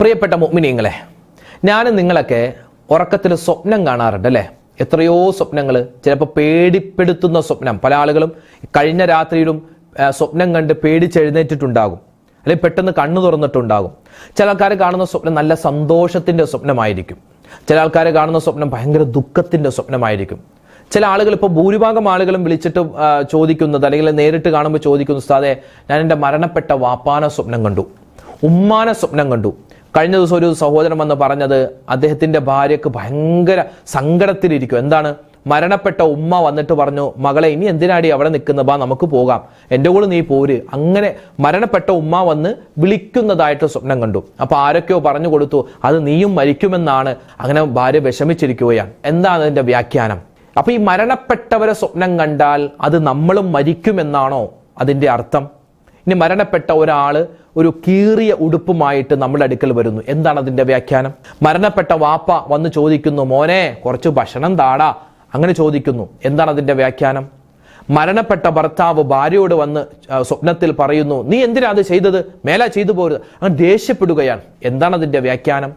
പ്രിയപ്പെട്ട മുഅ്മിനീങ്ങളെ ഞാനും നിങ്ങളൊക്കെ ഉറക്കത്തിൽ സ്വപ്നം കാണാറുണ്ട് അല്ലേ? എത്രയോ സ്വപ്നങ്ങൾ ചിലപ്പോൾ പേടിപ്പെടുത്തുന്ന സ്വപ്നം. പല ആളുകളും കഴിഞ്ഞ രാത്രിയിലും സ്വപ്നം കണ്ട് പേടിച്ചെഴുന്നേറ്റിട്ടുണ്ടാകും. അല്ലെങ്കിൽ പെട്ടെന്ന് കണ്ണു തുറന്നിട്ടുണ്ടാകും. ചില ആൾക്കാർ കാണുന്ന സ്വപ്നം നല്ല സന്തോഷത്തിന്റെ സ്വപ്നമായിരിക്കും. ചില ആൾക്കാർ കാണുന്ന സ്വപ്നം ഭയങ്കര ദുഃഖത്തിന്റെ സ്വപ്നമായിരിക്കും. ചില ആളുകൾ ഇപ്പോൾ ഭൂരിഭാഗം ആളുകളും വിളിച്ചിട്ട് ചോദിക്കുന്നത് അല്ലെങ്കിൽ നേരിട്ട് കാണുമ്പോൾ ചോദിക്കുന്നു സാതെ ഞാൻ എന്റെ മരണപ്പെട്ട വാപ്പാന സ്വപ്നം കണ്ടു. ഉമ്മാന സ്വപ്നം കണ്ടു. കഴിഞ്ഞ ദിവസം ഒരു സഹോദരൻ വന്ന് പറഞ്ഞത് അദ്ദേഹത്തിന്റെ ഭാര്യക്ക് ഭയങ്കര സങ്കടത്തിലിരിക്കും. എന്താണ്? മരണപ്പെട്ട ഉമ്മ വന്നിട്ട് പറഞ്ഞു മകളെ ഇനി എന്തിനാടി അവിടെ നിൽക്കുന്ന? ബാ നമുക്ക് പോകാം. എന്റെ കൂടെ നീ പോര്. അങ്ങനെ മരണപ്പെട്ട ഉമ്മ വന്ന് വിളിക്കുന്നതായിട്ട് സ്വപ്നം കണ്ടു. അപ്പോൾ ആരൊക്കെയോ പറഞ്ഞു കൊടുത്തു അത് നീയും മരിക്കുമെന്നാണ്. അങ്ങനെ ഭാര്യ വിഷമിച്ചിരിക്കുകയാണ്. എന്താണ് അതിന്റെ വ്യാഖ്യാനം? അപ്പോൾ ഈ മരണപ്പെട്ടവരെ സ്വപ്നം കണ്ടാൽ അത് നമ്മളും മരിക്കുമെന്നാണോ അതിന്റെ അർത്ഥം? ഇനി മരണപ്പെട്ട ഒരാൾ ഒരു കീറിയ ഉടുപ്പുമായിട്ട് നമ്മുടെ അടുക്കൽ വരുന്നു. എന്താണ് അതിന്റെ വ്യാഖ്യാനം? മരണപ്പെട്ട വാപ്പ വന്ന് ചോദിക്കുന്നു മോനെ കുറച്ച് ഭക്ഷണം താടാ. അങ്ങനെ ചോദിക്കുന്നു. എന്താണ് അതിന്റെ വ്യാഖ്യാനം? മരണപ്പെട്ട ഭർത്താവ് ഭാര്യയോട് വന്ന് സ്വപ്നത്തിൽ പറയുന്നു നീ എന്തിനാ അത് ചെയ്തത്? മേല ചെയ്തു പോരുത്. അങ്ങനെ ദേഷ്യപ്പെടുകയാണ്. എന്താണ് അതിന്റെ വ്യാഖ്യാനം?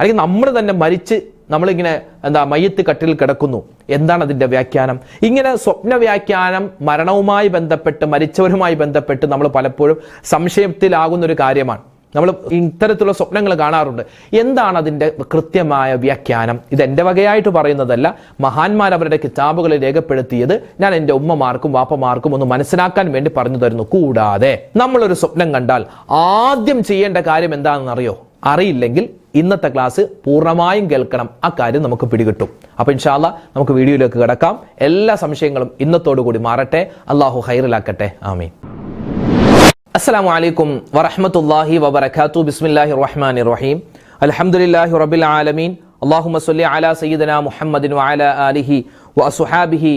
അല്ലെങ്കിൽ നമ്മൾ തന്നെ മരിച്ച് നമ്മളിങ്ങനെ എന്താ മയ്യത്ത് കട്ടിൽ കിടക്കുന്നു. എന്താണ് അതിന്റെ വ്യാഖ്യാനം? ഇങ്ങനെ സ്വപ്ന വ്യാഖ്യാനം മരണവുമായി ബന്ധപ്പെട്ട് മരിച്ചവരുമായി ബന്ധപ്പെട്ട് നമ്മൾ പലപ്പോഴും സംശയത്തിലാകുന്ന ഒരു കാര്യമാണ്. നമ്മൾ ഇത്തരത്തിലുള്ള സ്വപ്നങ്ങൾ കാണാറുണ്ട്. എന്താണ് അതിന്റെ കൃത്യമായ വ്യാഖ്യാനം? ഇത് എന്റെ വകയായിട്ട് പറയുന്നതല്ല. മഹാന്മാർ അവരുടെ കിതാബുകളിൽ രേഖപ്പെടുത്തിയത് ഞാൻ എന്റെ ഉമ്മമാർക്കും വാപ്പമാർക്കും ഒന്ന് മനസ്സിലാക്കാൻ വേണ്ടി പറഞ്ഞു തരുന്നു. കൂടാതെ നമ്മളൊരു സ്വപ്നം കണ്ടാൽ ആദ്യം ചെയ്യേണ്ട കാര്യം എന്താണെന്നറിയോ? അറിയില്ലെങ്കിൽ ഇന്നത്തെ ക്ലാസ് പൂർണമായും കേൾക്കണം. ആ കാര്യം നമുക്ക് പിടികിട്ടും. അപ്പോൾ ഇൻഷാല്ല നമുക്ക് വീഡിയോയിലേക്ക് കിടക്കാം. എല്ലാ സംശയങ്ങളും ഇന്നത്തോടുകൂടി മാറട്ടെ. അള്ളാഹു ഹൈറിലാക്കട്ടെ ആമീൻ. അസ്സാം വലൈക്കും വറഹമത്തല്ലാഹി വബർക്കാത്തു ബിസ്മില്ലാഹി റഹ്മാൻ റഹീം. അലഹമുല്ലാഹി റബിൽ ആലമീൻ. അള്ളാഹു മസ്ലി അല സയ്യിദന മുഹമ്മദിൻ വഅല ആലിഹി വസുഹാബിഹി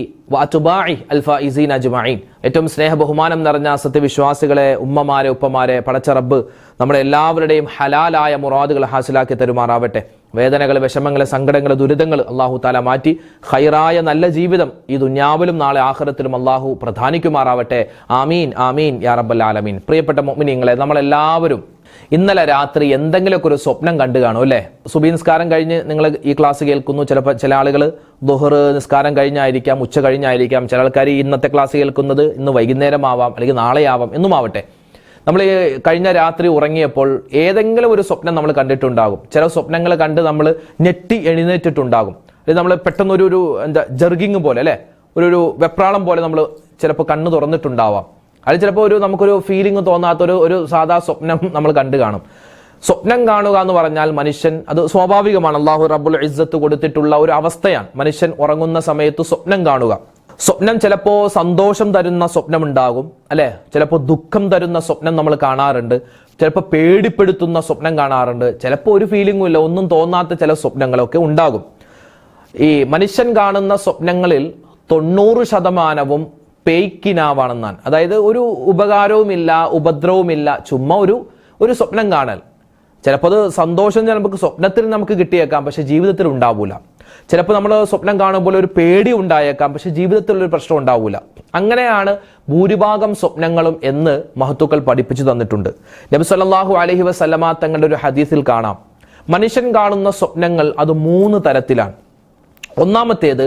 ഏറ്റവും സ്നേഹ ബഹുമാനം നിറഞ്ഞ സത്യവിശ്വാസികളെ ഉമ്മമാരെ ഉപ്പമാരെ പടച്ചറബ് നമ്മുടെ എല്ലാവരുടെയും ഹലാലായ മുറാദുകൾ ഹാസിലാക്കി തരുമാറാവട്ടെ. വേദനകൾ വിഷമങ്ങൾ സങ്കടങ്ങൾ ദുരിതങ്ങൾ അള്ളാഹു താല മാറ്റി. ഹൈറായ നല്ല ജീവിതം ഈ ദുഞ്ഞാവിലും നാളെ ആഹ്റത്തിലും അള്ളാഹു പ്രധാനിക്കുമാറാവട്ടെ. ആമീൻ ആമീൻ യാ റബ്ബൽ ആലമീൻ. പ്രിയപ്പെട്ട മോമിനിയങ്ങളെ നമ്മളെല്ലാവരും ഇന്നലെ രാത്രി എന്തെങ്കിലുമൊക്കെ ഒരു സ്വപ്നം കണ്ടു കാണും അല്ലേ? സുബി നിസ്കാരം കഴിഞ്ഞ് നിങ്ങൾ ഈ ക്ലാസ് കേൾക്കുന്നു. ചിലപ്പോൾ ചില ആളുകൾ ദുഹർ നിസ്കാരം കഴിഞ്ഞായിരിക്കാം ഉച്ച കഴിഞ്ഞായിരിക്കാം. ചില ആൾക്കാർ ഇന്നത്തെ ക്ലാസ് കേൾക്കുന്നത് ഇന്ന് വൈകുന്നേരം ആവാം അല്ലെങ്കിൽ നാളെ ആവാം എന്നും ആവട്ടെ നമ്മൾ കഴിഞ്ഞ രാത്രി ഉറങ്ങിയപ്പോൾ ഏതെങ്കിലും ഒരു സ്വപ്നം നമ്മൾ കണ്ടിട്ടുണ്ടാകും. ചില സ്വപ്നങ്ങൾ കണ്ട് നമ്മൾ ഞെട്ടി എഴുന്നേറ്റിട്ടുണ്ടാകും. അല്ലെങ്കിൽ നമ്മൾ പെട്ടെന്നൊരു ഒരു എന്താ ജർഗിങ് പോലെ അല്ലേ? ഒരു ഒരു വെപ്രാളം പോലെ നമ്മൾ ചിലപ്പോൾ കണ്ണ് തുറന്നിട്ടുണ്ടാവാം. അത് ചിലപ്പോൾ ഒരു നമുക്കൊരു ഫീലിംഗ് തോന്നാത്തൊരു ഒരു സാധാ സ്വപ്നം നമ്മൾ കണ്ടു കാണും. സ്വപ്നം കാണുക എന്ന് പറഞ്ഞാൽ മനുഷ്യൻ അത് സ്വാഭാവികമാണ്. അള്ളാഹു റബ്ബുൽ ഇസ്സത്ത് കൊടുത്തിട്ടുള്ള ഒരു അവസ്ഥയാണ്. മനുഷ്യൻ ഉറങ്ങുന്ന സമയത്ത് സ്വപ്നം കാണുക. സ്വപ്നം ചിലപ്പോൾ സന്തോഷം തരുന്ന സ്വപ്നം ഉണ്ടാകും അല്ലെ? ചിലപ്പോൾ ദുഃഖം തരുന്ന സ്വപ്നം നമ്മൾ കാണാറുണ്ട്. ചിലപ്പോൾ പേടിപ്പെടുത്തുന്ന സ്വപ്നം കാണാറുണ്ട്. ചിലപ്പോൾ ഒരു ഫീലിംഗും ഇല്ല ഒന്നും തോന്നാത്ത ചില സ്വപ്നങ്ങളൊക്കെ ഉണ്ടാകും. ഈ മനുഷ്യൻ കാണുന്ന സ്വപ്നങ്ങളിൽ തൊണ്ണൂറ് ശതമാനവും പേയ്ക്കിനാവാണെന്നാണ്. അതായത് ഒരു ഉപകാരവുമില്ല ഉപദ്രവവുമില്ല ചുമ്മാ ഒരു ഒരു സ്വപ്നം കാണൽ. ചിലപ്പോൾ അത് സന്തോഷം നമുക്ക് സ്വപ്നത്തിൽ നമുക്ക് കിട്ടിയേക്കാം പക്ഷെ ജീവിതത്തിൽ ഉണ്ടാവൂല. ചിലപ്പോൾ നമ്മൾ സ്വപ്നം കാണുമ്പോൾ ഒരു പേടി ഉണ്ടായേക്കാം പക്ഷെ ജീവിതത്തിൽ ഒരു പ്രശ്നം ഉണ്ടാവൂല. അങ്ങനെയാണ് ഭൂരിഭാഗം സ്വപ്നങ്ങളും എന്ന് മഹത്തുക്കൾ പഠിപ്പിച്ചു തന്നിട്ടുണ്ട്. നബി സല്ലാഹു അലഹി വസല്ലമ തങ്ങളുടെ ഒരു ഹദീസിൽ കാണാം. മനുഷ്യൻ കാണുന്ന സ്വപ്നങ്ങൾ അത് മൂന്ന് തരത്തിലാണ്. ഒന്നാമത്തേത്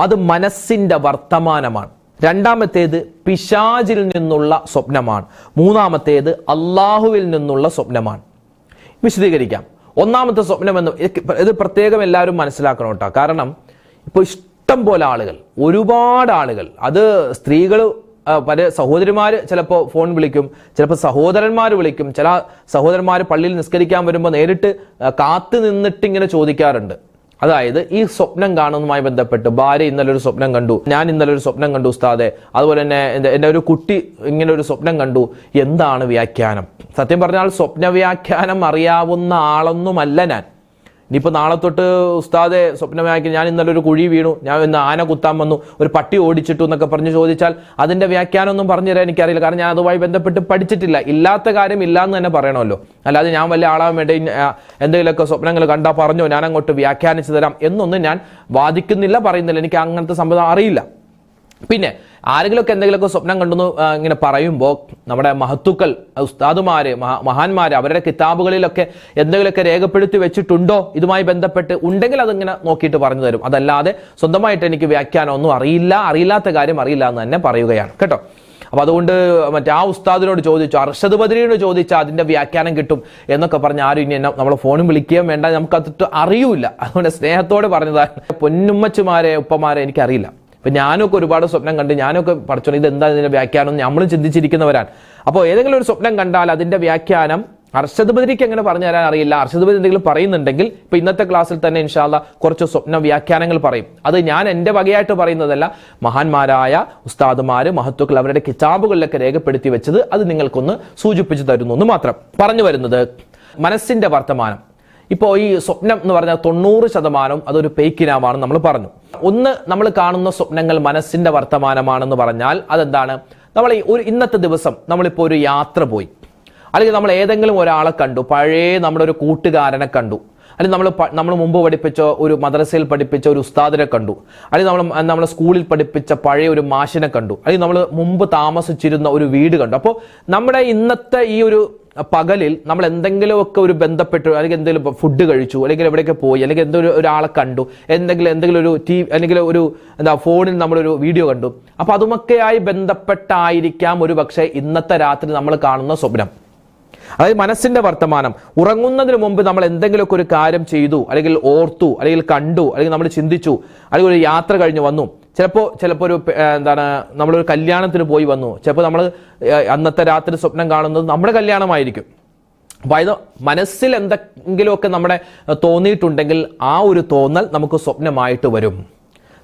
അത് മനസ്സിന്റെ വർത്തമാനമാണ്. രണ്ടാമത്തേത് പിശാജിൽ നിന്നുള്ള സ്വപ്നമാണ്. മൂന്നാമത്തേത് അള്ളാഹുവിൽ നിന്നുള്ള സ്വപ്നമാണ്. വിശദീകരിക്കാം. ഒന്നാമത്തെ സ്വപ്നം എന്ന് ഇത് പ്രത്യേകം എല്ലാവരും മനസ്സിലാക്കണം കേട്ടോ. കാരണം ഇപ്പോൾ ഇഷ്ടം പോലെ ആളുകൾ ഒരുപാട് ആളുകൾ അത് സ്ത്രീകൾ പല സഹോദരിമാർ ചിലപ്പോൾ ഫോൺ വിളിക്കും ചിലപ്പോൾ സഹോദരന്മാർ വിളിക്കും ചില സഹോദരന്മാർ പള്ളിയിൽ നിസ്കരിക്കാൻ വരുമ്പോൾ നേരിട്ട് കാത്തു നിന്നിട്ട് ഇങ്ങനെ ചോദിക്കാറുണ്ട്. അതായത് ഈ സ്വപ്നം കാണുന്നതുമായി ബന്ധപ്പെട്ട് ഭാര്യ ഇന്നലെ ഒരു സ്വപ്നം കണ്ടു ഞാൻ ഇന്നലെ ഒരു സ്വപ്നം കണ്ടു ഉസ്താദെ. അതുപോലെ തന്നെ എന്റെ ഒരു കുട്ടി ഇങ്ങനെ ഒരു സ്വപ്നം കണ്ടു. എന്താണ് വ്യാഖ്യാനം? സത്യം പറഞ്ഞാൽ സ്വപ്ന വ്യാഖ്യാനം അറിയാവുന്ന ആളൊന്നുമല്ല ഞാൻ. ഇനിയിപ്പോൾ നാളെ തൊട്ട് ഉസ്താദെ സ്വപ്നമാക്കി ഞാൻ ഇന്നലെ ഒരു കുഴി വീണു. ഞാൻ ഇന്ന് ആന കുത്താൻ വന്നു. ഒരു പട്ടി ഓടിച്ചിട്ടു എന്നൊക്കെ പറഞ്ഞ് ചോദിച്ചാൽ അതിന്റെ വ്യാഖ്യാനമൊന്നും പറഞ്ഞു തരാൻ എനിക്കറിയില്ല. കാരണം ഞാൻ അതുമായി ബന്ധപ്പെട്ട് പഠിച്ചിട്ടില്ല. ഇല്ലാത്ത കാര്യം ഇല്ല എന്ന് തന്നെ പറയണമല്ലോ. അല്ലാതെ ഞാൻ വലിയ ആളാൻ വേണ്ടി എന്തെങ്കിലുമൊക്കെ സ്വപ്നങ്ങൾ കണ്ടാൽ പറഞ്ഞോ? ഞാൻ അങ്ങോട്ട് വ്യാഖ്യാനിച്ചു തരാം എന്നൊന്നും ഞാൻ വാദിക്കുന്നില്ല പറയുന്നില്ല. എനിക്ക് അങ്ങനത്തെ സംഭവം അറിയില്ല. പിന്നെ ആരെങ്കിലുമൊക്കെ എന്തെങ്കിലുമൊക്കെ സ്വപ്നം കണ്ടെന്ന് ഇങ്ങനെ പറയുമ്പോൾ നമ്മുടെ മഹത്തുക്കൾ ഉസ്താദുമാര് മഹാന്മാർ അവരുടെ കിതാബുകളിലൊക്കെ എന്തെങ്കിലുമൊക്കെ രേഖപ്പെടുത്തി വെച്ചിട്ടുണ്ടോ? ഇതുമായി ബന്ധപ്പെട്ട് ഉണ്ടെങ്കിൽ അതിങ്ങനെ നോക്കിയിട്ട് പറഞ്ഞു തരും. അതല്ലാതെ സ്വന്തമായിട്ട് എനിക്ക് വ്യാഖ്യാനം ഒന്നും അറിയില്ല അറിയില്ലാത്ത കാര്യം അറിയില്ല എന്ന് തന്നെ പറയുകയാണ്. കേട്ടോ? അപ്പൊ അതുകൊണ്ട് മറ്റേ ആ ഉസ്താദിനോട് ചോദിച്ചു അർഷദ് ബദ്രിയോട് ചോദിച്ചാൽ അതിന്റെ വ്യാഖ്യാനം കിട്ടും എന്നൊക്കെ പറഞ്ഞ് ആരും ഇനി എന്നെ നമ്മളെ ഫോണും വിളിക്കുകയും വേണ്ട നമുക്ക് അതിട്ട് അറിയൂല അതുകൊണ്ട് സ്നേഹത്തോടെ പറഞ്ഞതാണ്. പൊന്നുമ്മച്ചുമാരെ ഉപ്പമാരെ എനിക്കറിയില്ല. ഇപ്പൊ ഞാനൊക്കെ ഒരുപാട് സ്വപ്നം കണ്ട് ഞാനൊക്കെ പഠിച്ചോ ഇത് എന്താ ഇതിന്റെ വ്യാഖ്യാനം നമ്മളും ചിന്തിച്ചിരിക്കുന്നവരാണ്. അപ്പോൾ ഏതെങ്കിലും ഒരു സ്വപ്നം കണ്ടാൽ അതിന്റെ വ്യാഖ്യാനം അർഷദ് എങ്ങനെ പറഞ്ഞു തരാൻ അറിയില്ല. അർഷദ് എന്തെങ്കിലും പറയുന്നുണ്ടെങ്കിൽ ഇപ്പൊ ഇന്നത്തെ ക്ലാസ്സിൽ തന്നെ ഇൻഷാല്ല കുറച്ച് സ്വപ്ന വ്യാഖ്യാനങ്ങൾ പറയും. അത് ഞാൻ എന്റെ വകയായിട്ട് പറയുന്നതല്ല. മഹാന്മാരായ ഉസ്താദുമാര് മഹത്വക്കൾ അവരുടെ കിതാബുകളിലൊക്കെ രേഖപ്പെടുത്തി വെച്ചത് അത് നിങ്ങൾക്കൊന്ന് സൂചിപ്പിച്ചു തരുന്നു എന്ന് മാത്രം. പറഞ്ഞു വരുന്നത് മനസ്സിന്റെ വർത്തമാനം. ഇപ്പോൾ ഈ സ്വപ്നം എന്ന് പറഞ്ഞാൽ തൊണ്ണൂറ് ശതമാനം അതൊരു പേക്കിനാമാണ് നമ്മൾ പറഞ്ഞു. ഒന്ന് നമ്മൾ കാണുന്ന സ്വപ്നങ്ങൾ മനസ്സിന്റെ വർത്തമാനമാണെന്ന് പറഞ്ഞാൽ അതെന്താണ്? നമ്മൾ ഈ ഒരു ഇന്നത്തെ ദിവസം നമ്മളിപ്പോൾ ഒരു യാത്ര പോയി. അല്ലെങ്കിൽ നമ്മൾ ഏതെങ്കിലും ഒരാളെ കണ്ടു പഴയ നമ്മുടെ ഒരു കൂട്ടുകാരനെ കണ്ടു. അല്ലെങ്കിൽ നമ്മൾ നമ്മൾ മുമ്പ് പഠിപ്പിച്ച ഒരു മദ്രസയിൽ പഠിപ്പിച്ച ഒരു ഉസ്താദിനെ കണ്ടു. അല്ലെങ്കിൽ നമ്മൾ നമ്മൾ സ്കൂളിൽ പഠിപ്പിച്ച പഴയ ഒരു മാഷിനെ കണ്ടു. അല്ലെങ്കിൽ നമ്മൾ മുമ്പ് താമസിച്ചിരുന്ന ഒരു വീട് കണ്ടു. അപ്പോൾ നമ്മുടെ ഇന്നത്തെ ഈ ഒരു പകലിൽ നമ്മൾ എന്തെങ്കിലുമൊക്കെ ഒരു ബന്ധപ്പെട്ട് അല്ലെങ്കിൽ എന്തെങ്കിലും ഫുഡ് കഴിച്ചു അല്ലെങ്കിൽ എവിടെയൊക്കെ പോയി അല്ലെങ്കിൽ എന്തെങ്കിലും ഒരാളെ കണ്ടു എന്തെങ്കിലും എന്തെങ്കിലും ഒരു ടി അല്ലെങ്കിൽ ഒരു എന്താ ഫോണിൽ നമ്മളൊരു വീഡിയോ കണ്ടു. അപ്പൊ അതുമൊക്കെയായി ബന്ധപ്പെട്ടായിരിക്കാം ഒരു പക്ഷേ ഇന്നത്തെ രാത്രി നമ്മൾ കാണുന്ന സ്വപ്നം. അതായത് മനസ്സിന്റെ വർത്തമാനം. ഉറങ്ങുന്നതിന് മുമ്പ് നമ്മൾ എന്തെങ്കിലുമൊക്കെ ഒരു കാര്യം ചെയ്തു അല്ലെങ്കിൽ ഓർത്തു അല്ലെങ്കിൽ കണ്ടു അല്ലെങ്കിൽ നമ്മൾ ചിന്തിച്ചു അല്ലെങ്കിൽ ഒരു യാത്ര കഴിഞ്ഞു വന്നു. ചിലപ്പോൾ ചിലപ്പോൾ ഒരു എന്താണ് നമ്മളൊരു കല്യാണത്തിന് പോയി വന്നു. ചിലപ്പോൾ നമ്മൾ അന്നത്തെ രാത്രി സ്വപ്നം കാണുന്നത് നമ്മുടെ കല്യാണമായിരിക്കും. ഇത് മനസ്സിൽ എന്തെങ്കിലുമൊക്കെ നമ്മുടെ തോന്നിയിട്ടുണ്ടെങ്കിൽ ആ ഒരു തോന്നൽ നമുക്ക് സ്വപ്നമായിട്ട് വരും.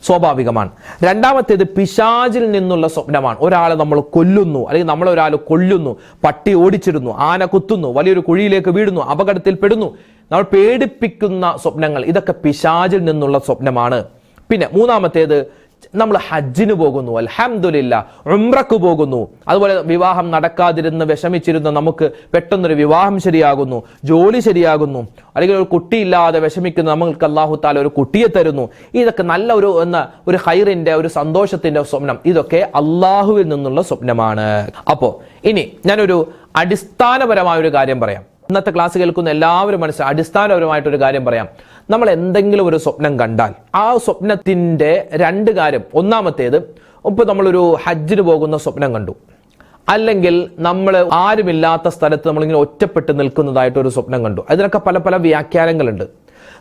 സ്വാഭാവികമാണ്. രണ്ടാമത്തേത് പിശാചിൽ നിന്നുള്ള സ്വപ്നമാണ്. ഒരാളെ നമ്മൾ കൊല്ലുന്നു അല്ലെങ്കിൽ നമ്മൾ ഒരാൾ കൊല്ലുന്നു പട്ടി ഓടിച്ചിടുന്നു ആന കുത്തുന്നു വലിയൊരു കുഴിയിലേക്ക് വീഴുന്നു അപകടത്തിൽ പെടുന്നു നമ്മൾ പേടിപ്പിക്കുന്ന സ്വപ്നങ്ങൾ ഇതൊക്കെ പിശാചിൽ നിന്നുള്ള സ്വപ്നമാണ്. പിന്നെ മൂന്നാമത്തേത് നമ്മൾ ഹജ്ജിന് പോകുന്നു അൽഹംദുലില്ല ഉംറക്ക് പോകുന്നു. അതുപോലെ വിവാഹം നടക്കാതിരുന്ന് വിഷമിച്ചിരുന്ന നമുക്ക് പെട്ടെന്നൊരു വിവാഹം ശരിയാകുന്നു ജോലി ശരിയാകുന്നു അല്ലെങ്കിൽ ഒരു കുട്ടിയില്ലാതെ വിഷമിക്കുന്ന നമ്മൾക്ക് അള്ളാഹു താല ഒരു കുട്ടിയെ തരുന്നു. ഇതൊക്കെ നല്ല ഒരു എന്ന ഒരു ഹൈറിന്റെ ഒരു സന്തോഷത്തിന്റെ സ്വപ്നം. ഇതൊക്കെ അള്ളാഹുവിൽ നിന്നുള്ള സ്വപ്നമാണ്. അപ്പോ ഇനി ഞാനൊരു അടിസ്ഥാനപരമായ ഒരു കാര്യം പറയാം. ഇന്നത്തെ ക്ലാസ് കേൾക്കുന്ന എല്ലാവരും മനസ്സിൽ അടിസ്ഥാനപരമായിട്ടൊരു കാര്യം പറയാം. നമ്മൾ എന്തെങ്കിലും ഒരു സ്വപ്നം കണ്ടാൽ ആ സ്വപ്നത്തിന്റെ രണ്ട് കാര്യം. ഒന്നാമത്തേത് ഇപ്പൊ നമ്മളൊരു ഹജ്ജിന് പോകുന്ന സ്വപ്നം കണ്ടു. അല്ലെങ്കിൽ നമ്മൾ ആരുമില്ലാത്ത സ്ഥലത്ത് നമ്മളിങ്ങനെ ഒറ്റപ്പെട്ട് നിൽക്കുന്നതായിട്ട് ഒരു സ്വപ്നം കണ്ടു. അതിനൊക്കെ പല പല വ്യാഖ്യാനങ്ങളുണ്ട്.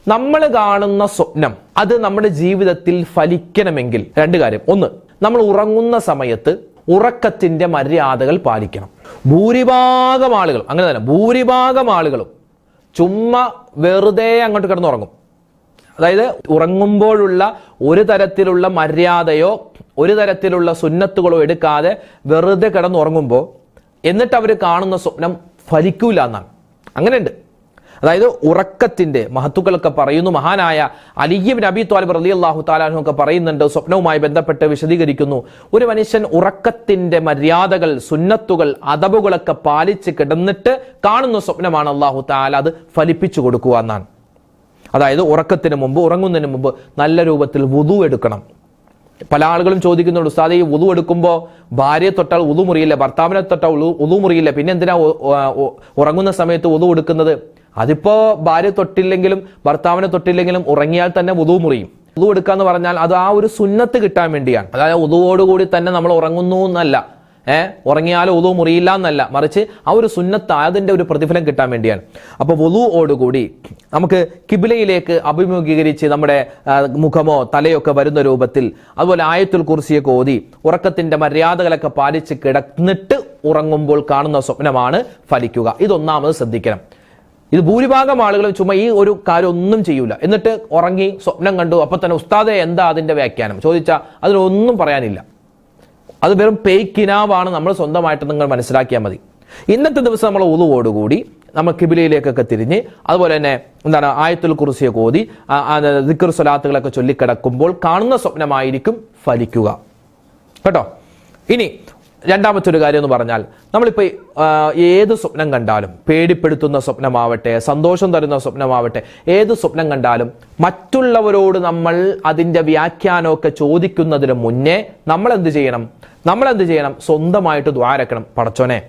നമ്മൾ കാണുന്ന സ്വപ്നം അത് നമ്മുടെ ജീവിതത്തിൽ ഫലിക്കണമെങ്കിൽ രണ്ട് കാര്യം. ഒന്ന് നമ്മൾ ഉറങ്ങുന്ന സമയത്ത് ഉറക്കത്തിന്റെ മര്യാദകൾ പാലിക്കണം. ഭൂരിഭാഗം ആളുകൾ അങ്ങനെ തന്നെ ഭൂരിഭാഗം ആളുകളും ചുമ്മാ വെറുതെ അങ്ങോട്ട് കിടന്നുറങ്ങും. അതായത് ഉറങ്ങുമ്പോഴുള്ള ഒരു തരത്തിലുള്ള മര്യാദയോ ഒരു തരത്തിലുള്ള സുന്നത്തുകളോ എടുക്കാതെ വെറുതെ കിടന്നുറങ്ങുമ്പോൾ എന്നിട്ട് അവർ കാണുന്ന സ്വപ്നം ഫലിക്കൂല എന്നാണ്. അങ്ങനെയുണ്ട്. അതായത് ഉറക്കത്തിന്റെ മഹത്തുക്കളൊക്കെ പറയുന്നു. മഹാനായ അലിയബിൻ നബി ത്വാലിബ് റലി അള്ളാഹു താലാഹു ഒക്കെ പറയുന്നുണ്ട് സ്വപ്നവുമായി ബന്ധപ്പെട്ട് വിശദീകരിക്കുന്നു. ഒരു മനുഷ്യൻ ഉറക്കത്തിന്റെ മര്യാദകൾ സുന്നത്തുകൾ അതബുകളൊക്കെ പാലിച്ച് കിടന്നിട്ട് കാണുന്ന സ്വപ്നമാണ് അള്ളാഹു താല അത് ഫലിപ്പിച്ചു കൊടുക്കുക എന്നാണ്. അതായത് ഉറക്കത്തിന് മുമ്പ് ഉറങ്ങുന്നതിന് മുമ്പ് നല്ല രൂപത്തിൽ വുതു എടുക്കണം. പല ആളുകളും ചോദിക്കുന്നുണ്ട് ഉസ്താദ് ഈ ഉതു എടുക്കുമ്പോൾ ഭാര്യയെ തൊട്ടാൽ ഉതു മുറിയില്ല ഭർത്താവിനെ തൊട്ടാൽ ഉതു മുറിയില്ല പിന്നെ എന്തിനാ ഉറങ്ങുന്ന സമയത്ത് ഉതു എടുക്കുന്നത്? അതിപ്പോ ഭാര്യ തൊട്ടില്ലെങ്കിലും ഭർത്താവിനെ തൊട്ടില്ലെങ്കിലും ഉറങ്ങിയാൽ തന്നെ ഉതു മുറിയും. ഉതു എടുക്കാന്ന് പറഞ്ഞാൽ അത് ആ ഒരു സുന്നത്ത് കിട്ടാൻ വേണ്ടിയാണ്. അതായത് ഉതുവോടുകൂടി തന്നെ നമ്മൾ ഉറങ്ങുന്നു എന്നല്ല. ഏഹ് ഉറങ്ങിയാലും ഉതു മുറിയില്ല എന്നല്ല. മറിച്ച് ആ ഒരു സുന്നത്ത് അതിന്റെ ഒരു പ്രതിഫലം കിട്ടാൻ വേണ്ടിയാണ്. അപ്പൊ ഒതുവോടുകൂടി നമുക്ക് കിബിലയിലേക്ക് അഭിമുഖീകരിച്ച് നമ്മുടെ മുഖമോ തലയൊക്കെ വരുന്ന രൂപത്തിൽ അതുപോലെ ആയത്തുൽ കുർസിയൊക്കെ ഓതി ഉറക്കത്തിന്റെ മര്യാദകളൊക്കെ പാലിച്ച് കിടന്നിട്ട് ഉറങ്ങുമ്പോൾ കാണുന്ന സ്വപ്നമാണ് ഫലിക്കുക. ഇതൊന്നാമത് ശ്രദ്ധിക്കണം. ഇത് ഭൂരിഭാഗം ആളുകളും ചുമ ഈ ഒരു കാര്യം ഒന്നും ചെയ്യൂല. എന്നിട്ട് ഉറങ്ങി സ്വപ്നം കണ്ടു. അപ്പൊ തന്നെ ഉസ്താദെ എന്താ അതിന്റെ വ്യാഖ്യാനം? ചോദിച്ചാൽ അതിനൊന്നും പറയാനില്ല. അത് വെറും പേയ്ക്കിനാവാണ് നമ്മൾ സ്വന്തമായിട്ട് നിങ്ങൾ മനസ്സിലാക്കിയാൽ മതി. ഇന്നത്തെ ദിവസം നമ്മൾ ഉളുവോടുകൂടി നമ്മൾ കിബിലയിലേക്കൊക്കെ തിരിഞ്ഞ് അതുപോലെ തന്നെ എന്താണ് ആയത്തുൽ കുറിസിയെ കോതി ദിക്കർ സ്വലാത്തുകളൊക്കെ ചൊല്ലിക്കിടക്കുമ്പോൾ കാണുന്ന സ്വപ്നമായിരിക്കും ഫലിക്കുക. കേട്ടോ? ഇനി രണ്ടാമത്തെ ഒരു കാര്യം എന്ന് പറഞ്ഞാൽ നമ്മളിപ്പോൾ ഏത് സ്വപ്നം കണ്ടാലും പേടിപ്പെടുത്തുന്ന സ്വപ്നമാവട്ടെ സന്തോഷം തരുന്ന സ്വപ്നമാവട്ടെ ഏത് സ്വപ്നം കണ്ടാലും മറ്റുള്ളവരോട് നമ്മൾ അതിന്റെ വ്യാഖ്യാനമൊക്കെ ചോദിക്കുന്നതിന് മുന്നേ നമ്മൾ എന്ത് ചെയ്യണം? നമ്മൾ എന്ത് ചെയ്യണം? സ്വന്തമായിട്ട് ദ്വാരക്കണം. പടച്ചോനെ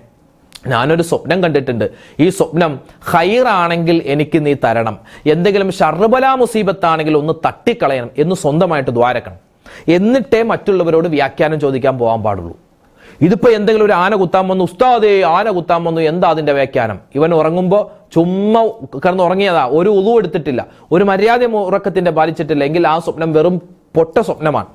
ഞാനൊരു സ്വപ്നം കണ്ടിട്ടുണ്ട്. ഈ സ്വപ്നം ഹൈറാണെങ്കിൽ എനിക്ക് നീ തരണം. എന്തെങ്കിലും ഷർബല മുസീബത്താണെങ്കിൽ ഒന്ന് തട്ടിക്കളയണം എന്ന് സ്വന്തമായിട്ട് ദ്വാരക്കണം. എന്നിട്ടേ മറ്റുള്ളവരോട് വ്യാഖ്യാനം ചോദിക്കാൻ പോകാൻ പാടുള്ളൂ. ഇതിപ്പോ എന്തെങ്കിലും ഒരു ആന കുത്താൻ വന്നു. ഉസ്താദേ ആന കുത്താൻ വന്നു. എന്താ അതിന്റെ വ്യാഖ്യാനം? ഇവൻ ഉറങ്ങുമ്പോൾ ചുമ്മാ കിടന്ന് ഉറങ്ങിയതാ ഒരു ഉളു എടുത്തിട്ടില്ല. ഒരു മര്യാദ ഉറക്കത്തിന്റെ പാലിച്ചിട്ടില്ല. എങ്കിൽ ആ സ്വപ്നം വെറും പൊട്ട സ്വപ്നമാണ്.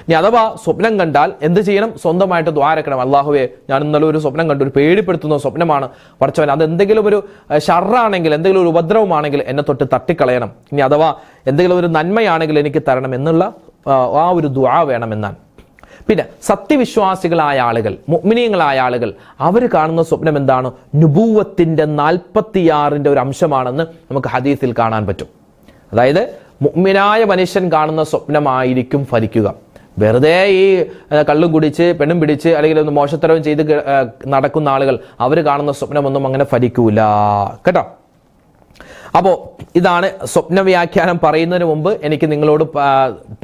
ഇനി അഥവാ സ്വപ്നം കണ്ടാൽ എന്ത് ചെയ്യണം? സ്വന്തമായിട്ട് ദ്വാരക്കണം അള്ളാഹുവേ ഞാൻ ഇന്നലെ ഒരു സ്വപ്നം കണ്ടു. ഒരു പേടിപ്പെടുത്തുന്ന സ്വപ്നമാണ്. പഠിച്ചവൻ അത് എന്തെങ്കിലും ഒരു ഷർറാണെങ്കിൽ എന്തെങ്കിലും ഒരു ഉപദ്രവമാണെങ്കിൽ എന്നെ തൊട്ട് തട്ടിക്കളയണം. ഇനി അഥവാ എന്തെങ്കിലും ഒരു നന്മയാണെങ്കിൽ എനിക്ക് തരണം എന്നുള്ള ആ ഒരു ദ്വാ വേണമെന്നാണ്. പിന്നെ സത്യവിശ്വാസികളായ ആളുകൾ മുഗ്മിനീയങ്ങളായ ആളുകൾ അവർ കാണുന്ന സ്വപ്നം എന്താണ്? നുപൂവത്തിന്റെ നാൽപ്പത്തിയാറിന്റെ ഒരു അംശമാണെന്ന് നമുക്ക് ഹദീസിൽ കാണാൻ പറ്റും. അതായത് മുഗ്മിനായ മനുഷ്യൻ കാണുന്ന സ്വപ്നമായിരിക്കും ഫലിക്കുക. വെറുതെ ഈ കള്ളും കുടിച്ച് പെണ്ണും പിടിച്ച് അല്ലെങ്കിൽ ഒന്ന് മോശത്തരവും ചെയ്ത് നടക്കുന്ന ആളുകൾ അവർ കാണുന്ന സ്വപ്നമൊന്നും അങ്ങനെ ഫലിക്കൂല. കേട്ടോ? അപ്പോൾ ഇതാണ് സ്വപ്ന വ്യാഖ്യാനം പറയുന്നതിന് മുമ്പ് എനിക്ക് നിങ്ങളോട്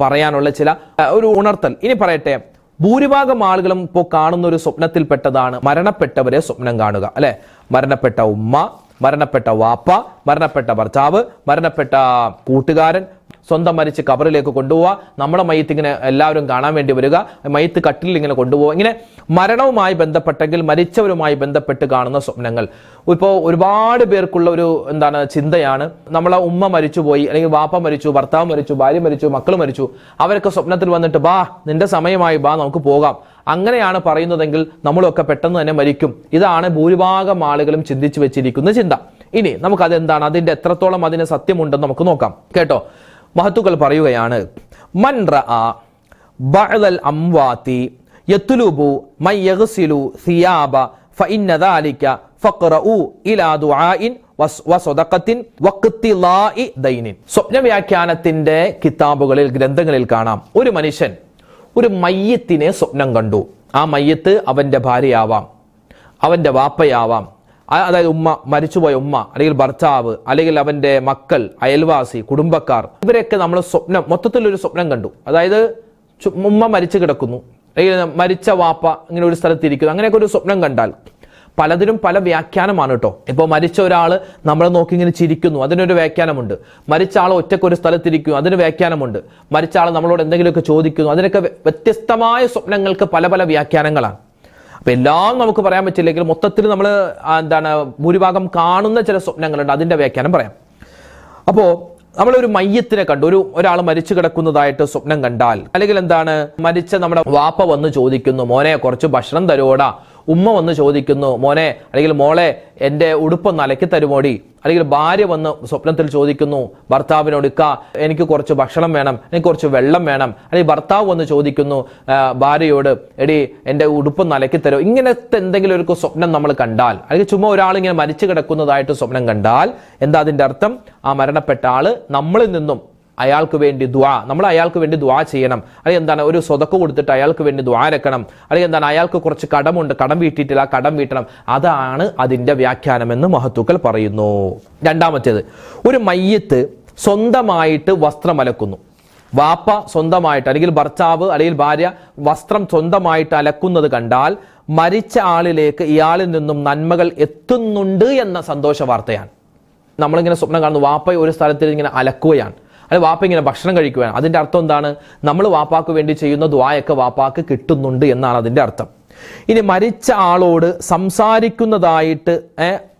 പറയാനുള്ള ചില ഒരു ഉണർത്തൽ. ഇനി പറയട്ടെ ഭൂരിഭാഗം ആളുകളും ഇപ്പോൾ കാണുന്ന ഒരു സ്വപ്നത്തിൽപ്പെട്ടതാണ് മരണപ്പെട്ടവരെ സ്വപ്നം കാണുക അല്ലെ? മരണപ്പെട്ട ഉമ്മ മരണപ്പെട്ട വാപ്പ മരണപ്പെട്ട ഭർത്താവ് മരണപ്പെട്ട കൂട്ടുകാരൻ സ്വന്തം മരിച്ച് കബറിലേക്ക് കൊണ്ടുപോവുക നമ്മുടെ മയ്യത്ത് ഇങ്ങനെ എല്ലാവരും കാണാൻ വേണ്ടി വരിക. മയ്യത്ത് കട്ടിലിൽ ഇങ്ങനെ കൊണ്ടുപോവുക ഇങ്ങനെ മരണവുമായി ബന്ധപ്പെട്ടെങ്കിൽ മരിച്ചവരുമായി ബന്ധപ്പെട്ട് കാണുന്ന സ്വപ്നങ്ങൾ. ഇപ്പോൾ ഒരുപാട് പേർക്കുള്ള ഒരു എന്താണ് ചിന്തയാണ്. നമ്മളെ ഉമ്മ മരിച്ചുപോയി അല്ലെങ്കിൽ വാപ്പ മരിച്ചു ഭർത്താവ് മരിച്ചു ഭാര്യ മരിച്ചു മക്കൾ മരിച്ചു. അവരൊക്കെ സ്വപ്നത്തിൽ വന്നിട്ട് ബാ നിന്റെ സമയമായി ബാ നമുക്ക് പോകാം. അങ്ങനെയാണ് പറയുന്നതെങ്കിൽ നമ്മളൊക്കെ പെട്ടെന്ന് തന്നെ മരിക്കും. ഇതാണ് ഭൂരിഭാഗം ആളുകളും ചിന്തിച്ചു വെച്ചിരിക്കുന്ന ചിന്ത. ഇനി നമുക്ക് അതെന്താണ് അതിന്റെ എത്രത്തോളം അതിന് സത്യമുണ്ടെന്ന് നമുക്ക് നോക്കാം. കേട്ടോ? മഹത്തുക്കൾ പറയുകയാണ് മൻ റഅ ബഅദൽ അംവാതി യത്ലുബു യഗ്സിലു സിയാബ ഫഇന്ന ദാലിക ഫഖറഉ ഇലാ ദുആഇൻ വസ്- വസദഖത്തിൻ സ്വപ്ന വ്യാഖ്യാനത്തിന്റെ കിതാബുകളിൽ ഗ്രന്ഥങ്ങളിൽ കാണാം ഒരു മനുഷ്യൻ ഒരു മയ്യത്തിനെ സ്വപ്നം കണ്ടു. ആ മയ്യത്ത് അവന്റെ ഭാര്യയാവാം അവന്റെ വാപ്പയാവാം അതായത് ഉമ്മ മരിച്ചുപോയ ഉമ്മ അല്ലെങ്കിൽ ഭർത്താവ് അല്ലെങ്കിൽ അവന്റെ മക്കൾ അയൽവാസി കുടുംബക്കാർ ഇവരെയൊക്കെ നമ്മൾ സ്വപ്നം മൊത്തത്തിലൊരു സ്വപ്നം കണ്ടു. അതായത് ഉമ്മ മരിച്ചു കിടക്കുന്നു. അല്ലെങ്കിൽ മരിച്ച വാപ്പ ഇങ്ങനെ ഒരു സ്ഥലത്തിരിക്കുന്നു. അങ്ങനെയൊക്കെ ഒരു സ്വപ്നം കണ്ടാൽ പലതിനും പല വ്യാഖ്യാനമാണ് കേട്ടോ. ഇപ്പോൾ മരിച്ച ഒരാൾ നമ്മളെ നോക്കി ഇങ്ങനെ ചിരിക്കുന്നു. അതിനൊരു വ്യാഖ്യാനമുണ്ട്. മരിച്ച ആൾ ഒറ്റയ്ക്ക് ഒരു സ്ഥലത്തിരിക്കുന്നു. അതിന് വ്യാഖ്യാനമുണ്ട്. മരിച്ച ആൾ നമ്മളോട് എന്തെങ്കിലുമൊക്കെ ചോദിക്കുന്നു. അതിനൊക്കെ വ്യത്യസ്തമായ സ്വപ്നങ്ങൾക്ക് പല പല വ്യാഖ്യാനങ്ങളാണ്. അപ്പൊ എല്ലാം നമുക്ക് പറയാൻ പറ്റില്ലെങ്കിൽ മൊത്തത്തിൽ നമ്മൾ എന്താണ് ഭൂരിഭാഗം കാണുന്ന ചില സ്വപ്നങ്ങളുണ്ട്. അതിന്റെ വ്യാഖ്യാനം പറയാം. അപ്പോ നമ്മളൊരു മയ്യത്തിനെ കണ്ടു. ഒരു ഒരാൾ മരിച്ചു കിടക്കുന്നതായിട്ട് സ്വപ്നം കണ്ടാൽ. അല്ലെങ്കിൽ എന്താണ് മരിച്ച നമ്മുടെ വാപ്പ വന്ന് ചോദിക്കുന്നു മോനെ കുറച്ച് ഭക്ഷണം തരുവോടാ? ഉമ്മ വന്ന് ചോദിക്കുന്നു മോനെ അല്ലെങ്കിൽ മോളെ എന്റെ ഉടുപ്പൊന്ന് അലക്കി തരുമോടി? അല്ലെങ്കിൽ ഭാര്യ വന്ന് സ്വപ്നത്തിൽ ചോദിക്കുന്നു ഭർത്താവിനോട് ഇക്ക എനിക്ക് കുറച്ച് ഭക്ഷണം വേണം എനിക്ക് കുറച്ച് വെള്ളം വേണം. അല്ലെങ്കിൽ ഭർത്താവ് വന്ന് ചോദിക്കുന്നു ഭാര്യയോട് എടി എന്റെ ഉടുപ്പൊന്ന് അലക്കി തരുമോ ഇങ്ങനത്തെ എന്തെങ്കിലും ഒരു സ്വപ്നം നമ്മൾ കണ്ടാൽ അല്ലെങ്കിൽ ചുമ്മാ ഒരാൾ ഇങ്ങനെ മരിച്ചു കിടക്കുന്നതായിട്ട് സ്വപ്നം കണ്ടാൽ എന്താ അതിന്റെ അർത്ഥം? ആ മരണപ്പെട്ട ആൾ നമ്മളിൽ നിന്നും അയാൾക്ക് വേണ്ടി ദ്വാ നമ്മൾ അയാൾക്ക് വേണ്ടി ദ്വാ ചെയ്യണം. അല്ലെങ്കിൽ എന്താണ് ഒരു സ്വതക്ക് കൊടുത്തിട്ട് അയാൾക്ക് വേണ്ടി ദ്വാരക്കണം അല്ലെങ്കിൽ എന്താണ് അയാൾക്ക് കുറച്ച് കടമുണ്ട് കടം വീട്ടിയിട്ടില്ല ആ കടം വീട്ടണം. അതാണ് അതിന്റെ വ്യാഖ്യാനമെന്ന് മഹത്തുക്കൾ പറയുന്നു. രണ്ടാമത്തേത് ഒരു മയ്യത്ത് സ്വന്തമായിട്ട് വസ്ത്രം അലക്കുന്നു. വാപ്പ സ്വന്തമായിട്ട് അല്ലെങ്കിൽ ഭർത്താവ് അല്ലെങ്കിൽ ഭാര്യ വസ്ത്രം സ്വന്തമായിട്ട് അലക്കുന്നത് കണ്ടാൽ മരിച്ച ആളിലേക്ക് ഇയാളിൽ നിന്നും നന്മകൾ എത്തുന്നുണ്ട് എന്ന സന്തോഷ വാർത്തയാണ് നമ്മളിങ്ങനെ സ്വപ്നം കാണുന്നു വാപ്പ ഒരു സ്ഥലത്തിൽ ഇങ്ങനെ അലക്കുകയാണ്. അല്ലെങ്കിൽ വാപ്പ ഇങ്ങനെ ഭക്ഷണം കഴിക്കുകയാണ് അതിന്റെ അർത്ഥം എന്താണ്? നമ്മൾ വാപ്പാക്ക് വേണ്ടി ചെയ്യുന്ന ദ്വായൊക്കെ വാപ്പാക്ക് കിട്ടുന്നുണ്ട് എന്നാണ് അതിന്റെ അർത്ഥം. ഇനി മരിച്ച ആളോട് സംസാരിക്കുന്നതായിട്ട്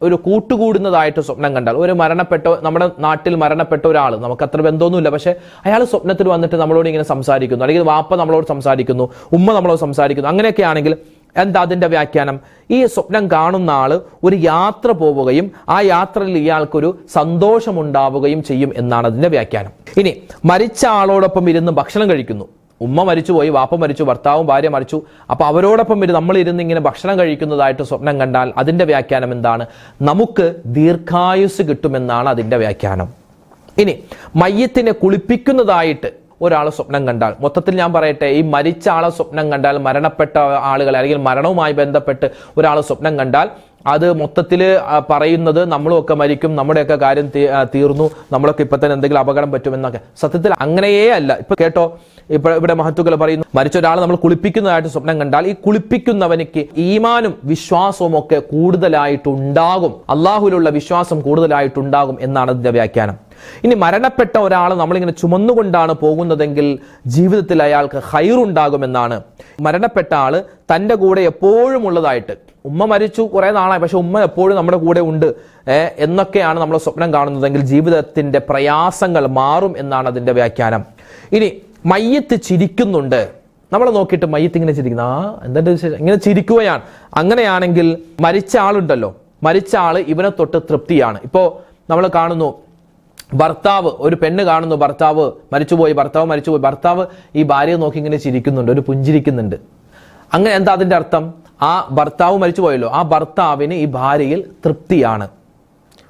ഒരു കൂട്ടുകൂടുന്നതായിട്ട് സ്വപ്നം കണ്ടാൽ ഒരു മരണപ്പെട്ട നമ്മുടെ നാട്ടിൽ മരണപ്പെട്ട ഒരാൾ നമുക്ക് അത്ര ബന്ധമൊന്നുമില്ല പക്ഷെ അയാൾ സ്വപ്നത്തിൽ വന്നിട്ട് നമ്മളോട് ഇങ്ങനെ സംസാരിക്കുന്നു. അല്ലെങ്കിൽ വാപ്പ നമ്മളോട് സംസാരിക്കുന്നു ഉമ്മ നമ്മളോട് സംസാരിക്കുന്നു അങ്ങനെയൊക്കെ ആണെങ്കിൽ എന്താ അതിന്റെ വ്യാഖ്യാനം? ഈ സ്വപ്നം കാണുന്ന ആൾ ഒരു യാത്ര പോവുകയും ആ യാത്രയിൽ ഇയാൾക്കൊരു സന്തോഷമുണ്ടാവുകയും ചെയ്യും എന്നാണ് അതിന്റെ വ്യാഖ്യാനം. ഇനി മരിച്ച ആളോടൊപ്പം ഇരുന്ന് ഭക്ഷണം കഴിക്കുന്നു. ഉമ്മ മരിച്ചു പോയി വാപ്പ മരിച്ചു ഭർത്താവും ഭാര്യ മരിച്ചു. അപ്പൊ അവരോടൊപ്പം ഇരുന്ന് നമ്മൾ ഇരുന്ന് ഇങ്ങനെ ഭക്ഷണം കഴിക്കുന്നതായിട്ട് സ്വപ്നം കണ്ടാൽ അതിന്റെ വ്യാഖ്യാനം എന്താണ്? നമുക്ക് ദീർഘായുസ് കിട്ടുമെന്നാണ് അതിന്റെ വ്യാഖ്യാനം. ഇനി മയ്യത്തിനെ കുളിപ്പിക്കുന്നതായിട്ട് ഒരാൾ സ്വപ്നം കണ്ടാൽ. മൊത്തത്തിൽ ഞാൻ പറയട്ടെ ഈ മരിച്ച ആളെ സ്വപ്നം കണ്ടാൽ മരണപ്പെട്ട ആളുകൾ അല്ലെങ്കിൽ മരണവുമായി ബന്ധപ്പെട്ട് ഒരാൾ സ്വപ്നം കണ്ടാൽ അത് മൊത്തത്തിൽ പറയുന്നത് നമ്മളുമൊക്കെ മരിക്കും നമ്മുടെയൊക്കെ കാര്യം തീർന്നു നമ്മളൊക്കെ ഇപ്പൊ തന്നെ എന്തെങ്കിലും അപകടം പറ്റുമെന്നൊക്കെ. സത്യത്തിൽ അങ്ങനെയേ അല്ല. ഇപ്പൊ കേട്ടോ ഇപ്പൊ ഇവിടെ മഹത്തുക്കൾ പറയുന്നു മരിച്ച ഒരാൾ നമ്മൾ കുളിപ്പിക്കുന്നതായിട്ട് സ്വപ്നം കണ്ടാൽ ഈ കുളിപ്പിക്കുന്നവനിക്ക് ഈമാനും വിശ്വാസവും ഒക്കെ കൂടുതലായിട്ടുണ്ടാകും. അള്ളാഹുലുള്ള വിശ്വാസം കൂടുതലായിട്ടുണ്ടാകും എന്നാണ് ഇതിന്റെ വ്യാഖ്യാനം. ഇനി മരണപ്പെട്ട ഒരാൾ നമ്മളിങ്ങനെ ചുമന്നുകൊണ്ടാണ് പോകുന്നതെങ്കിൽ ജീവിതത്തിൽ അയാൾക്ക് ഹൈറുണ്ടാകുമെന്നാണ്. മരണപ്പെട്ട ആൾ തന്റെ കൂടെ എപ്പോഴും ഉള്ളതായിട്ട്. ഉമ്മ മരിച്ചു കുറേ നാളായി പക്ഷെ ഉമ്മ എപ്പോഴും നമ്മുടെ കൂടെ ഉണ്ട് എന്നൊക്കെയാണ് നമ്മൾ സ്വപ്നം കാണുന്നതെങ്കിൽ ജീവിതത്തിന്റെ പ്രയാസങ്ങൾ മാറും എന്നാണ് അതിന്റെ വ്യാഖ്യാനം. ഇനി മയ്യത്ത് ചിരിക്കുന്നുണ്ട്. നമ്മൾ നോക്കിയിട്ട് മയ്യത്ത് ഇങ്ങനെ ചിരിക്കുന്ന. ആ എന്താ ഇങ്ങനെ ചിരിക്കുകയാണ്. അങ്ങനെയാണെങ്കിൽ മരിച്ച ആളുണ്ടല്ലോ. മരിച്ച ആൾ ഇവനെ തൊട്ട് തൃപ്തിയാണ്. ഇപ്പോ നമ്മൾ കാണുന്നു ഭർത്താവ് ഒരു പെണ്ണ് കാണുന്നു ഭർത്താവ് മരിച്ചുപോയി ഭർത്താവ് മരിച്ചുപോയി. ഭർത്താവ് ഈ ഭാര്യയെ നോക്കി ഇങ്ങനെ ചിരിക്കുന്നുണ്ട് ഒരു പുഞ്ചിരിക്കുന്നുണ്ട്. അങ്ങനെ എന്താ അതിന്റെ അർത്ഥം? ആ ഭർത്താവ് മരിച്ചുപോയല്ലോ. ആ ഭർത്താവിന് ഈ ഭാര്യയിൽ തൃപ്തിയാണ്.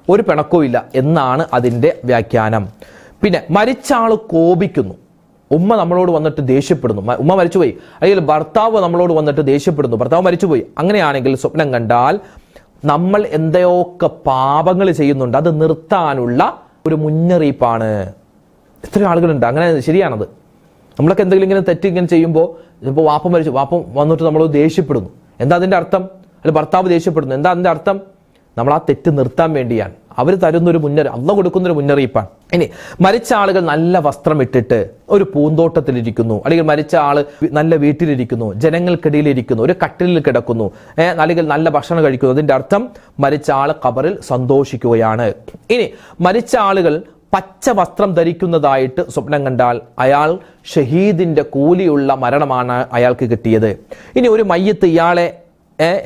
ഒരു പിണക്കവും ഇല്ല എന്നാണ് അതിന്റെ വ്യാഖ്യാനം. പിന്നെ മരിച്ച ആൾ കോപിക്കുന്നു. ഉമ്മ നമ്മളോട് വന്നിട്ട് ദേഷ്യപ്പെടുന്നു. ഉമ്മ മരിച്ചുപോയി. അല്ലെങ്കിൽ ഭർത്താവ് നമ്മളോട് വന്നിട്ട് ദേഷ്യപ്പെടുന്നു. ഭർത്താവ് മരിച്ചുപോയി. അങ്ങനെയാണെങ്കിൽ സ്വപ്നം കണ്ടാൽ നമ്മൾ എന്തൊക്കെ പാപങ്ങൾ ചെയ്യുന്നുണ്ട് അത് നിർത്താനുള്ള ഒരു മുന്നറിയിപ്പാണ്. എത്ര ആളുകളുണ്ട്. അങ്ങനെ ശരിയാണത്. നമ്മളൊക്കെ എന്തെങ്കിലും ഇങ്ങനെ തെറ്റ് ഇങ്ങനെ ചെയ്യുമ്പോൾ ഇപ്പോൾ വാപ്പ മരിച്ചു വാപ്പ വന്നിട്ട് നമ്മൾ ദേഷ്യപ്പെടുന്നു. എന്താ അതിന്റെ അർത്ഥം? അല്ല ഭർത്താവ് ദേഷ്യപ്പെടുന്നു. എന്താ അതിന്റെ അർത്ഥം? നമ്മൾ ആ തെറ്റ് നിർത്താൻ വേണ്ടിയാണ്. അവർ തരുന്നൊരു മുന്നറി അള്ള കൊടുക്കുന്നൊരു മുന്നറിയിപ്പാണ്. ഇനി മരിച്ച ആളുകൾ നല്ല വസ്ത്രം ഇട്ടിട്ട് ഒരു പൂന്തോട്ടത്തിലിരിക്കുന്നു. അല്ലെങ്കിൽ മരിച്ച ആൾ നല്ല വീട്ടിലിരിക്കുന്നു ജനങ്ങൾക്കിടയിലിരിക്കുന്നു ഒരു കട്ടിലിൽ കിടക്കുന്നു അല്ലെങ്കിൽ നല്ല ഭക്ഷണം കഴിക്കുന്നു. അതിന്റെ അർത്ഥം മരിച്ച ആൾ കബറിൽ സന്തോഷിക്കുകയാണ്. ഇനി മരിച്ച ആളുകൾ പച്ച വസ്ത്രം ധരിക്കുന്നതായിട്ട് സ്വപ്നം കണ്ടാൽ അയാൾ ഷഹീദിന്റെ കൂലിയുള്ള മരണമാണ് അയാൾക്ക് കിട്ടിയത്. ഇനി ഒരു മയ്യത്ത് ഇയാളെ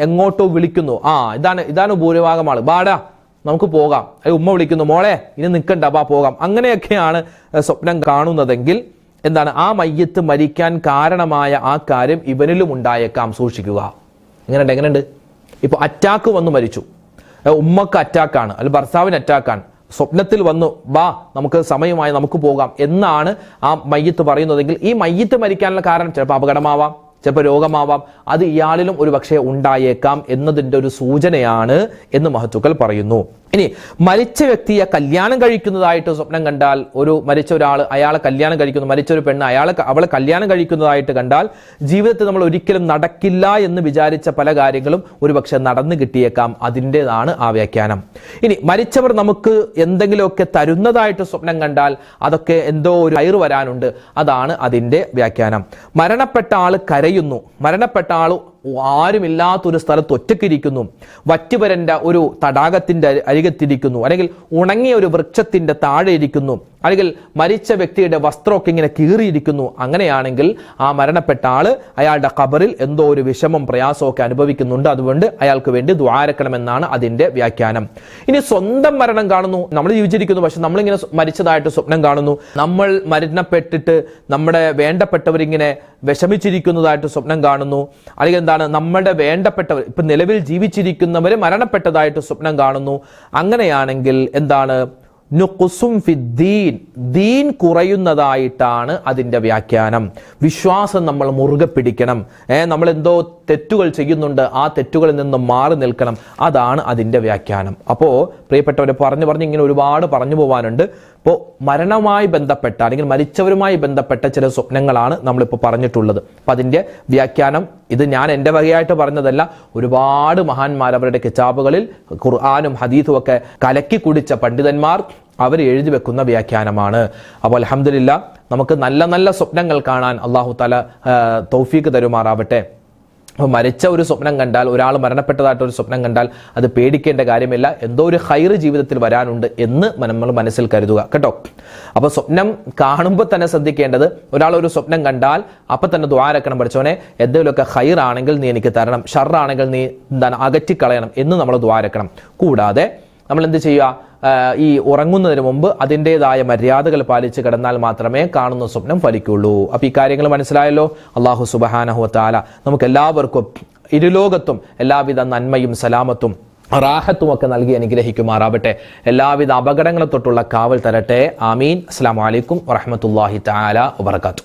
എങ്ങോട്ടോ വിളിക്കുന്നു. ആ ഇതാണ് ഇതാണ് ഭൂരിഭാഗം ആൾ. ബാടാ നമുക്ക് പോകാം. ഏ, ഉമ്മ വിളിക്കുന്നു മോളെ ഇനി നിൽക്കണ്ട അപ്പാ പോകാം. അങ്ങനെയൊക്കെയാണ് സ്വപ്നം കാണുന്നതെങ്കിൽ എന്താണ് ആ മയ്യത്ത് മരിക്കാൻ കാരണമായ ആ കാര്യം ഇവനിലും ഉണ്ടായേക്കാം. സൂക്ഷിക്കുക. എങ്ങനെയുണ്ട് എങ്ങനെയുണ്ട്? ഇപ്പോൾ അറ്റാക്ക് വന്ന് മരിച്ചു. ഉമ്മക്ക് അറ്റാക്കാണ് അല്ലെങ്കിൽ ഭർത്താവിന് അറ്റാക്കാണ് സ്വപ്നത്തിൽ വന്നു വാ നമുക്ക് സമയമായി നമുക്ക് പോകാം. എന്നാണ് ആ മയ്യത്ത് പറയുന്നതെങ്കിൽ ഈ മയ്യത്ത് മരിക്കാനുള്ള കാരണം ചിലപ്പോൾ അപകടമാവാം. ചിലപ്പോൾ രോഗമാവാം. അത് ഇയാളിലും ഒരു പക്ഷേ ഉണ്ടായേക്കാം എന്നതിന്റെ ഒരു സൂചനയാണ് എന്ന് മഹത്തുക്കൾ പറയുന്നു. ഇനി മരിച്ച വ്യക്തിയെ കല്യാണം കഴിക്കുന്നതായിട്ട് സ്വപ്നം കണ്ടാൽ ഒരു മരിച്ച ഒരാൾ അയാളെ കല്യാണം കഴിക്കുന്നു മരിച്ച ഒരു പെണ്ണ് അയാളെ അവളെ കല്യാണം കഴിക്കുന്നതായിട്ട് കണ്ടാൽ ജീവിതത്തിൽ നമ്മൾ ഒരിക്കലും നടക്കില്ല എന്ന് വിചാരിച്ച പല കാര്യങ്ങളും ഒരുപക്ഷെ നടന്നു കിട്ടിയേക്കാം. അതിന്റെതാണ് ആ വ്യാഖ്യാനം. ഇനി മരിച്ചവർ നമുക്ക് എന്തെങ്കിലുമൊക്കെ തരുന്നതായിട്ട് സ്വപ്നം കണ്ടാൽ അതൊക്കെ എന്തോ ഒരു കയറ് വരാനുണ്ട്. അതാണ് അതിന്റെ വ്യാഖ്യാനം. മരണപ്പെട്ട ആൾ കരയുന്നു മരണപ്പെട്ട ആൾ ആരുമില്ലാത്തൊരു സ്ഥലത്ത് ഒറ്റക്കിരിക്കുന്നു. വറ്റുപരന്റെ ഒരു തടാകത്തിന്റെ അരികത്തിരിക്കുന്നു. അല്ലെങ്കിൽ ഉണങ്ങിയ ഒരു വൃക്ഷത്തിന്റെ താഴെ ഇരിക്കുന്നു. അല്ലെങ്കിൽ മരിച്ച വ്യക്തിയുടെ വസ്ത്രമൊക്കെ ഇങ്ങനെ കീറിയിരിക്കുന്നു. അങ്ങനെയാണെങ്കിൽ ആ മരണപ്പെട്ട ആൾ അയാളുടെ ഖബറിൽ എന്തോ ഒരു വിഷമം പ്രയാസമൊക്കെ അനുഭവിക്കുന്നുണ്ട്. അതുകൊണ്ട് അയാൾക്ക് വേണ്ടി ദ്വാരക്കണമെന്നാണ് അതിന്റെ വ്യാഖ്യാനം. ഇനി സ്വന്തം മരണം കാണുന്നു. നമ്മൾ ജീവിച്ചിരിക്കുന്നു. പക്ഷെ നമ്മളിങ്ങനെ മരിച്ചതായിട്ട് സ്വപ്നം കാണുന്നു. നമ്മൾ മരണപ്പെട്ടിട്ട് നമ്മുടെ വേണ്ടപ്പെട്ടവരിങ്ങനെ വിഷമിച്ചിരിക്കുന്നതായിട്ട് സ്വപ്നം കാണുന്നു. അല്ലെങ്കിൽ എന്താണ് നമ്മുടെ വേണ്ടപ്പെട്ടവർ ഇപ്പൊ നിലവിൽ ജീവിച്ചിരിക്കുന്നവർ മരണപ്പെട്ടതായിട്ട് സ്വപ്നം കാണുന്നു. അങ്ങനെയാണെങ്കിൽ എന്താണ്? നുക്കുസും ഫിദ്ദീൻ ദീൻ കുറയുന്നതായിട്ടാണ് അതിന്റെ വ്യാഖ്യാനം. വിശ്വാസം നമ്മൾ മുറുകെ പിടിക്കണം. ഏ നമ്മൾ എന്തോ തെറ്റുകൾ ചെയ്യുന്നുണ്ട് ആ തെറ്റുകളിൽ നിന്ന് മാറി നിൽക്കണം. അതാണ് അതിന്റെ വ്യാഖ്യാനം. അപ്പോൾ പ്രിയപ്പെട്ടവരെ പറഞ്ഞു പറഞ്ഞ് ഇങ്ങനെ ഒരുപാട് പറഞ്ഞു പോകാനുണ്ട് ഇപ്പോൾ മരണവുമായി ബന്ധപ്പെട്ട അല്ലെങ്കിൽ മരിച്ചവരുമായി ബന്ധപ്പെട്ട ചില സ്വപ്നങ്ങളാണ് നമ്മളിപ്പോൾ പറഞ്ഞിട്ടുള്ളത്. അപ്പം അതിന്റെ വ്യാഖ്യാനം ഇത് ഞാൻ എന്റെ വകയായിട്ട് പറഞ്ഞതല്ല. ഒരുപാട് മഹാന്മാർ അവരുടെ കിതാബുകളിൽ ഖുർആാനും ഹദീസും ഒക്കെ കലക്കി കുടിച്ച പണ്ഡിതന്മാർ അവർ എഴുതി വെക്കുന്ന വ്യാഖ്യാനമാണ്. അപ്പോൾ അലഹമില്ല നമുക്ക് നല്ല നല്ല സ്വപ്നങ്ങൾ കാണാൻ അള്ളാഹു തല തൗഫീക്ക് തരുമാറാവട്ടെ. അപ്പോൾ മരിച്ച ഒരു സ്വപ്നം കണ്ടാൽ ഒരാൾ മരണപ്പെട്ടതായിട്ട് ഒരു സ്വപ്നം കണ്ടാൽ അത് പേടിക്കേണ്ട കാര്യമില്ല. എന്തോ ഒരു ഹൈർ ജീവിതത്തിൽ വരാനുണ്ട് എന്ന് നമ്മൾ മനസ്സിൽ കരുതുക. കേട്ടോ? അപ്പോൾ സ്വപ്നം കാണുമ്പോൾ തന്നെ ശ്രദ്ധിക്കേണ്ടത് ഒരാൾ ഒരു സ്വപ്നം കണ്ടാൽ അപ്പം തന്നെ ദ്വാരക്കണം പഠിച്ചോനെ എന്തെങ്കിലുമൊക്കെ ഹൈറാണെങ്കിൽ നീ എനിക്ക് തരണം ഷർറാണെങ്കിൽ നീ എന്താണ് അകറ്റിക്കളയണം എന്ന് നമ്മൾ ദ്വാരക്കണം കൂടാതെ നമ്മൾ എന്ത് ചെയ്യുക ഈ ഉറങ്ങുന്നതിന് മുമ്പ് അതിന്റെതായ മര്യാദകൾ പാലിച്ച് കിടന്നാൽ മാത്രമേ കാണുന്ന സ്വപ്നം ഫലിക്കുള്ളൂ. അപ്പൊ ഈ കാര്യങ്ങൾ മനസ്സിലായല്ലോ? അള്ളാഹു സുബഹാനഹുത്താല നമുക്ക് എല്ലാവർക്കും ഇരുലോകത്തും എല്ലാവിധ നന്മയും സലാമത്തും റാഹത്തുമൊക്കെ നൽകി അനുഗ്രഹിക്കുമാറാവട്ടെ. എല്ലാവിധ അപകടങ്ങളെ തൊട്ടുള്ള കാവൽ തരട്ടെ. ആമീൻ. അസ്സാം വലൈക്കും വറഹമത്തല്ലാഹി താല വബർക്കാത്തു